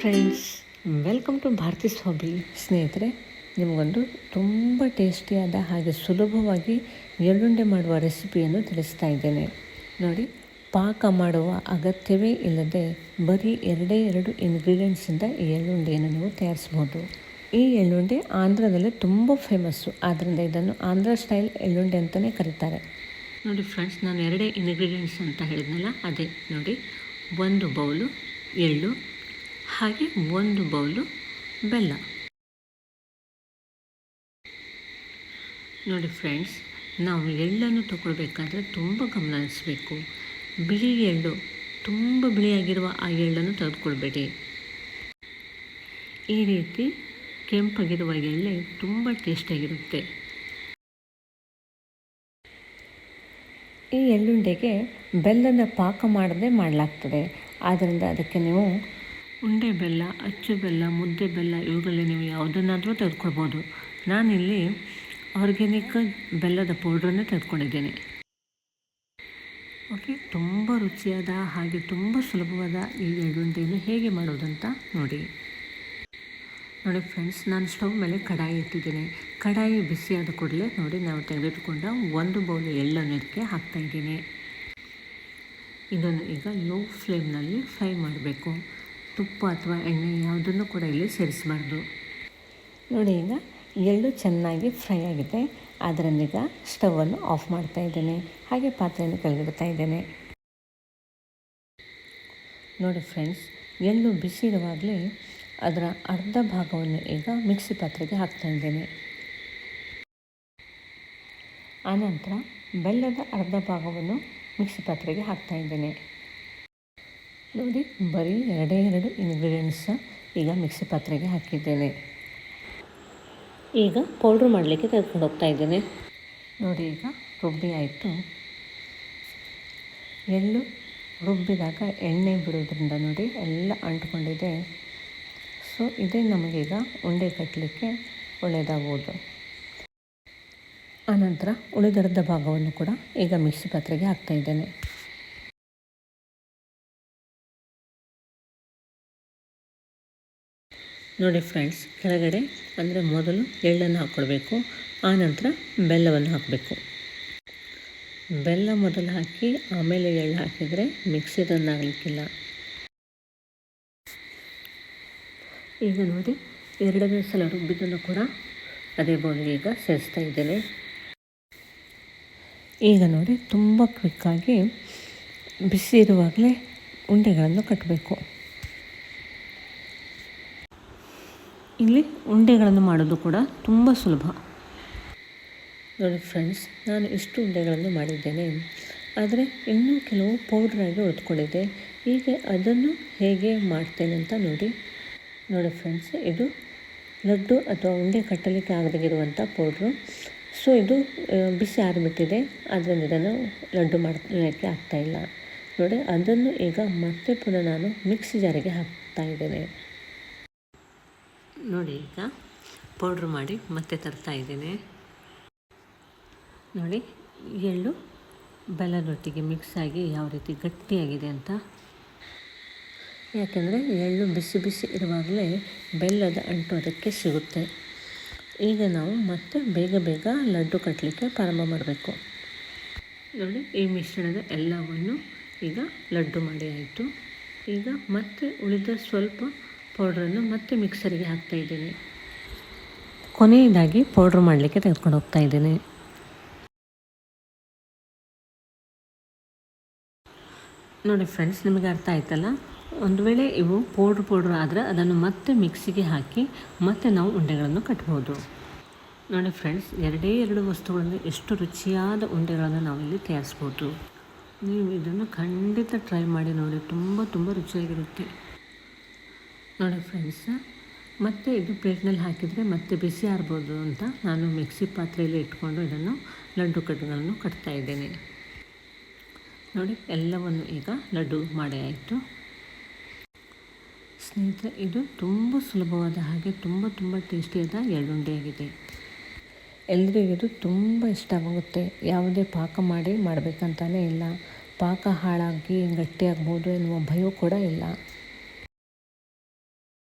Friends welcome to Bharati hobby ಸ್ನೇಹಿತರೆ ನಿಮಗೊಂದು ತುಂಬ ಟೇಸ್ಟಿಯಾದ ಹಾಗೆ ಸುಲಭವಾಗಿ ಎಳ್ಳುಂಡೆ ಮಾಡುವ ರೆಸಿಪಿಯನ್ನು ತಿಳಿಸ್ತಾ ಇದ್ದೇನೆ. ನೋಡಿ ಪಾಕ ಮಾಡುವ ಅಗತ್ಯವೇ ಇಲ್ಲದೆ ಬರೀ ಎರಡೇ ಎರಡು ಇಂಗ್ರೀಡಿಯೆಂಟ್ಸಿಂದ ಈ ಎಳ್ಳುಂಡೆಯನ್ನು ನೀವು ತಯಾರಿಸ್ಬೋದು ಈ ಎಳ್ಳುಂಡೆ ಆಂಧ್ರದಲ್ಲಿ ತುಂಬ ಫೇಮಸ್ಸು ಆದ್ದರಿಂದ ಇದನ್ನು ಆಂಧ್ರ ಸ್ಟೈಲ್ ಎಳ್ಳುಂಡೆ ಅಂತಲೇ ಕರೀತಾರೆ. ನೋಡಿ ಫ್ರೆಂಡ್ಸ್ ನಾನು ಎರಡೇ ಇಂಗ್ರೀಡಿಯೆಂಟ್ಸ್ ಅಂತ ಹೇಳಿದ್ನಲ್ಲ ಅದೇ. ನೋಡಿ ಒಂದು ಬೌಲು ಎಳ್ಳು ಹಾಗೆ ಒಂದು ಬೌಲು ಬೆಲ್ಲ. ನೋಡಿ ಫ್ರೆಂಡ್ಸ್, ನಾವು ಎಳ್ಳನ್ನು ತಗೊಳ್ಬೇಕಾದ್ರೆ ತುಂಬ ಗಮನ ಹರಿಸಬೇಕು. ಬಿಳಿ ಎಳ್ಳು, ತುಂಬ ಬಿಳಿಯಾಗಿರುವ ಆ ಎಳ್ಳನ್ನು ತೆಗೆದುಕೊಳ್ಬೇಡಿ. ಈ ರೀತಿ ಕೆಂಪಾಗಿರುವ ಎಳ್ಳೆ ತುಂಬ ಟೇಸ್ಟಿಯಾಗಿರುತ್ತೆ ಈ ಎಳ್ಳುಂಡೆಗೆ ಬೆಲ್ಲದ ಪಾಕ ಮಾಡದೆ ಮಾಡಲಾಗ್ತದೆ. ಆದ್ದರಿಂದ ಅದಕ್ಕೆ ನೀವು ಉಂಡೆ ಬೆಲ್ಲ, ಅಚ್ಚು ಬೆಲ್ಲ, ಮುದ್ದೆ ಬೆಲ್ಲ, ಇವುಗಳಲ್ಲಿ ನೀವು ಯಾವುದನ್ನಾದರೂ ತೆಗೆದುಕೊಳ್ಬೋದು. ನಾನಿಲ್ಲಿ ಆರ್ಗ್ಯಾನಿಕ್ ಬೆಲ್ಲದ ಪೌಡ್ರನ್ನೇ ತೆಗೆದುಕೊಂಡಿದ್ದೇನೆ. ಓಕೆ, ತುಂಬ ರುಚಿಯಾದ ಹಾಗೆ ತುಂಬ ಸುಲಭವಾದ ಈ ಎರಡು ಉಂಡೆಯನ್ನು ಹೇಗೆ ಮಾಡೋದಂತ ನೋಡಿ. ನೋಡಿ ಫ್ರೆಂಡ್ಸ್, ನಾನು ಸ್ಟವ್ ಮೇಲೆ ಕಡಾಯಿ ಇಟ್ಟಿದ್ದೀನಿ. ಕಡಾಯಿ ಬಿಸಿಯಾದ ಕೂಡಲೇ ನೋಡಿ ನಾವು ತೆಗೆದಿಟ್ಟುಕೊಂಡ ಒಂದು ಬೌಲ್ ಎಳ್ಳನ್ನು ಇದಕ್ಕೆ ಹಾಕ್ತಾಯಿದ್ದೀನಿ ಇದನ್ನು ಈಗ ಲೋ ಫ್ಲೇಮ್ನಲ್ಲಿ ಫ್ರೈ ಮಾಡಬೇಕು. ತುಪ್ಪ ಅಥವಾ ಎಣ್ಣೆ ಯಾವುದನ್ನು ಕೂಡ ಇಲ್ಲಿ ಸೇರಿಸಬಾರ್ದು. ನೋಡಿ, ಈಗ ಎಳ್ಳು ಚೆನ್ನಾಗಿ ಫ್ರೈ ಆಗಿದೆ. ಅದರನ್ನೀಗ ಸ್ಟವನ್ನು ಆಫ್ ಮಾಡ್ತಾ ಇದ್ದೇನೆ. ಹಾಗೆ ಪಾತ್ರೆಯನ್ನು ಕಳೆದಿಡ್ತಾ ಇದ್ದೇನೆ. ನೋಡಿ ಫ್ರೆಂಡ್ಸ್, ಎಳ್ಳು ಬಿಸಿ ಇರುವಾಗಲೇ ಅದರ ಅರ್ಧ ಭಾಗವನ್ನು ಈಗ ಮಿಕ್ಸಿ ಪಾತ್ರೆಗೆ ಹಾಕ್ತಾ ಇದ್ದೇನೆ. ಆನಂತರ ಬೆಲ್ಲದ ಅರ್ಧ ಭಾಗವನ್ನು ಮಿಕ್ಸಿ ಪಾತ್ರೆಗೆ ಹಾಕ್ತಾ ಇದ್ದೇನೆ. ನೋಡಿ, ಬರೀ ಎರಡೇ ಎರಡು ಇಂಗ್ರೀಡಿಯೆಂಟ್ಸ ಈಗ ಮಿಕ್ಸಿ ಪಾತ್ರೆಗೆ ಹಾಕಿದ್ದೇನೆ. ಈಗ ಪೌಡ್ರ್ ಮಾಡಲಿಕ್ಕೆ ತೆಗೆದುಕೊಂಡು ಹೋಗ್ತಾ ಇದ್ದೇನೆ. ನೋಡಿ, ಈಗ ರುಬ್ಬಿ ಆಯಿತು. ಎಳ್ಳು ರುಬ್ಬಿದಾಗ ಎಣ್ಣೆ ಬಿಡೋದ್ರಿಂದ ನೋಡಿ ಎಲ್ಲ ಅಂಟ್ಕೊಂಡಿದೆ. ಸೊ ಇದೇ ನಮಗೀಗ ಉಂಡೆ ಕಟ್ಟಲಿಕ್ಕೆ ಒಳ್ಳೆಯದಾಗುವುದು ಆನಂತರ ಉಳಿದರ್ಧ ಭಾಗವನ್ನು ಕೂಡ ಈಗ ಮಿಕ್ಸಿ ಪಾತ್ರೆಗೆ ಹಾಕ್ತಾ ನೋಡಿ ಫ್ರೆಂಡ್ಸ್, ಕೆಳಗಡೆ ಅಂದರೆ ಮೊದಲು ಎಳ್ಳನ್ನು ಹಾಕ್ಕೊಳ್ಬೇಕು ಆನಂತರ ಬೆಲ್ಲವನ್ನು ಹಾಕಬೇಕು. ಬೆಲ್ಲ ಮೊದಲು ಹಾಕಿ, ಆಮೇಲೆ ಎಳ್ಳು ಹಾಕಿದರೆ ಮಿಕ್ಸಿದನ್ನಾಗಲಿಕ್ಕಿಲ್ಲ ಈಗ ನೋಡಿ, ಎರಡನೇ ಸಲ ರುಬ್ಬಿದ್ದನ್ನು ಕೂಡ ಅದೇ ಬೌಲಿಗೆ ಈಗ ಸೇರಿಸ್ತಾ ಇದ್ದೇನೆ ಈಗ ನೋಡಿ, ತುಂಬ ಕ್ವಿಕ್ಕಾಗಿ ಬಿಸಿ ಇರುವಾಗಲೇ ಉಂಡೆಗಳನ್ನು ಕಟ್ಟಬೇಕು ಇಲ್ಲಿ ಉಂಡೆಗಳನ್ನು ಮಾಡೋದು ಕೂಡ ತುಂಬ ಸುಲಭ. ನೋಡಿ ಫ್ರೆಂಡ್ಸ್ ನಾನು ಇಷ್ಟು ಉಂಡೆಗಳನ್ನು ಮಾಡಿದ್ದೇನೆ. ಆದರೆ ಇನ್ನೂ ಕೆಲವು ಪೌಡ್ರಾಗಿ ಉಳಿದುಕೊಂಡಿದೆ ಈಗ ಅದನ್ನು ಹೇಗೆ ಮಾಡ್ತೇನೆ ಅಂತ ನೋಡಿ. ನೋಡಿ ಫ್ರೆಂಡ್ಸ್ ಇದು ಲಡ್ಡು ಅಥವಾ ಉಂಡೆ ಕಟ್ಟಲಿಕ್ಕೆ ಆಗದಾಗಿರುವಂಥ ಪೌಡ್ರು ಸೊ ಇದು ಬಿಸಿ ಆರಿಬಿಟ್ಟಿದೆ ಅದರಿಂದ ಇದನ್ನು ಲಡ್ಡು ಮಾಡಲಿಕ್ಕೆ ಆಗ್ತಾಯಿಲ್ಲ ನೋಡಿ ಅದನ್ನು ಈಗ ಮತ್ತೆ ಪುನಃ ನಾನು ಮಿಕ್ಸಿ ಜಾರಿಗೆ ಹಾಕ್ತಾ ಇದ್ದೇನೆ. ನೋಡಿ ಈಗ ಪೌಡ್ರ್ ಮಾಡಿ ಮತ್ತೆ ತರ್ತಾ ಇದ್ದೇನೆ. ನೋಡಿ, ಎಳ್ಳು ಬೆಲ್ಲದೊಟ್ಟಿಗೆ ಮಿಕ್ಸ್ ಆಗಿ ಯಾವ ರೀತಿ ಗಟ್ಟಿಯಾಗಿದೆ ಅಂತ. ಯಾಕೆಂದರೆ ಎಳ್ಳು ಬಿಸಿ ಬಿಸಿ ಇರುವಾಗಲೇ ಬೆಲ್ಲದ ಅಂಟು ಅದಕ್ಕೆ ಸಿಗುತ್ತೆ. ಈಗ ನಾವು ಮತ್ತೆ ಬೇಗ ಬೇಗ ಲಡ್ಡು ಕಟ್ಟಲಿಕ್ಕೆ ಪ್ರಾರಂಭ ಮಾಡಬೇಕು. ನೋಡಿ, ಈ ಮಿಶ್ರಣದ ಎಲ್ಲವನ್ನು ಈಗ ಲಡ್ಡು ಮಾಡಿ ಆಯಿತು. ಈಗ ಮತ್ತೆ ಉಳಿದ ಸ್ವಲ್ಪ ಪೌಡ್ರನ್ನು ಮತ್ತೆ ಮಿಕ್ಸರಿಗೆ ಹಾಕ್ತಾ ಇದ್ದೇನೆ. ಕೊನೆಯದಾಗಿ ಪೌಡ್ರ್ ಮಾಡಲಿಕ್ಕೆ ತೆಗೆದುಕೊಂಡು ಹೋಗ್ತಾ ಇದ್ದೇನೆ. ನೋಡಿ ಫ್ರೆಂಡ್ಸ್ ನಿಮಗೆ ಅರ್ಥ ಆಯ್ತಲ್ಲ? ಒಂದು ವೇಳೆ ಇವು ಪೌಡ್ರ್ ಪೌಡ್ರ್ ಆದರೆ ಅದನ್ನು ಮತ್ತೆ ಮಿಕ್ಸಿಗೆ ಹಾಕಿ ಮತ್ತೆ ನಾವು ಉಂಡೆಗಳನ್ನು ಕಟ್ಬೋದು. ನೋಡಿ ಫ್ರೆಂಡ್ಸ್ ಎರಡೇ ಎರಡು ವಸ್ತುಗಳನ್ನು ಎಷ್ಟು ರುಚಿಯಾದ ಉಂಡೆಗಳನ್ನು ನಾವಿಲ್ಲಿ ತಯಾರಿಸ್ಬೋದು. ನೀವು ಇದನ್ನು ಖಂಡಿತ ಟ್ರೈ ಮಾಡಿ ನೋಡಿ, ತುಂಬ ತುಂಬ ರುಚಿಯಾಗಿರುತ್ತೆ. ನೋಡಿ ಫ್ರೆಂಡ್ಸ್ ಮತ್ತೆ ಇದು ಪ್ಲೇಟ್ನಲ್ಲಿ ಹಾಕಿದರೆ ಮತ್ತೆ ಬಿಸಿ ಆರ್ಬೋದು ಅಂತ ನಾನು ಮಿಕ್ಸಿ ಪಾತ್ರೆಯಲ್ಲಿ ಇಟ್ಕೊಂಡು ಇದನ್ನು ಲಡ್ಡು ಕಟ್ಟುಗಳನ್ನು ಕಟ್ತಾ ಇದ್ದೇನೆ. ನೋಡಿ, ಎಲ್ಲವನ್ನು ಈಗ ಲಡ್ಡು ಮಾಡಿ ಆಯಿತು. ಸ್ನೇಹಿತರೆ, ಇದು ತುಂಬ ಸುಲಭವಾದ ಹಾಗೆ ತುಂಬ ತುಂಬ ಟೇಸ್ಟಿಯಾದ ಎಳ್ಳುಂಡೆಯಾಗಿದೆ ಎಲ್ಲರಿಗೂ ಇದು ತುಂಬ ಇಷ್ಟವಾಗುತ್ತೆ ಯಾವುದೇ ಪಾಕ ಮಾಡಿ ಮಾಡಬೇಕಂತಲೇ ಇಲ್ಲ. ಪಾಕ ಹಾಳಾಗಿ ಗಟ್ಟಿಯಾಗ್ಬೋದು ಎನ್ನುವ ಭಯ ಕೂಡ ಇಲ್ಲ.